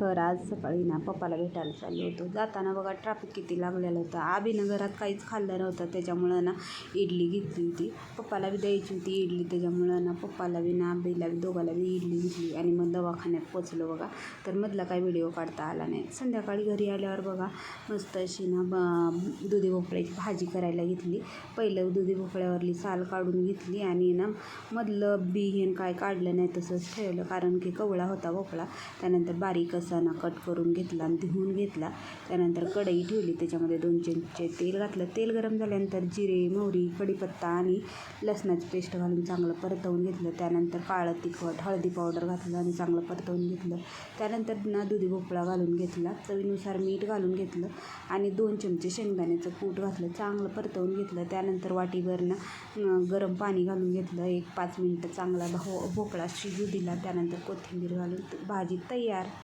तर आज सकाळी ना पप्पाला भेटायला चाललो होतो. जाताना बघा ट्रॅफिक किती लागलेलं होतं. आबीनं घरात काहीच खाल्लं नव्हतं. त्याच्यामुळं ना इडली घेतली होती. पप्पाला बी द्यायची होती इडली. त्याच्यामुळं ना पप्पाला बी ना आबीला बी दोघाला बी इडली घेतली. आणि मग दवाखान्यात पोचलो बघा. तर मधला काही व्हिडिओ काढता आला नाही. संध्याकाळी घरी आल्यावर बघा मस्त अशी ना ब दुधी भोपळ्याची भाजी करायला घेतली. पहिलं दुधी भोपळ्यावरली साल काढून घेतली आणि ना मधलं बी हेन काय काढलं नाही तसंच ठेवलं. कारण की कवळा होता भोपळा. त्यानंतर बारीक असं ना कट करून घेतला आणि धुवून घेतला. त्यानंतर कढई ठेवली. त्याच्यामध्ये दोन चमचे तेल घातलं. तेल गरम झाल्यानंतर जिरे मोहरी कढीपत्ता आणि लसणाची पेस्ट घालून चांगलं परतवून घेतलं. त्यानंतर काळं तिखट हळदी पावडर घातलं आणि चांगलं परतवून घेतलं. त्यानंतर ना दुधी भोपळा घालून घेतला. चवीनुसार मीठ घालून घेतलं आणि दोन चमचे शेंगदाण्याचं कूट घातलं. चांगलं परतवून घेतलं. त्यानंतर वाटीभर ना गरम पाणी घालून घेतलं. एक पाच मिनटं चांगला भो भोपळा शिजू दिला. त्यानंतर कोथिंबीर घालून भाजी तयार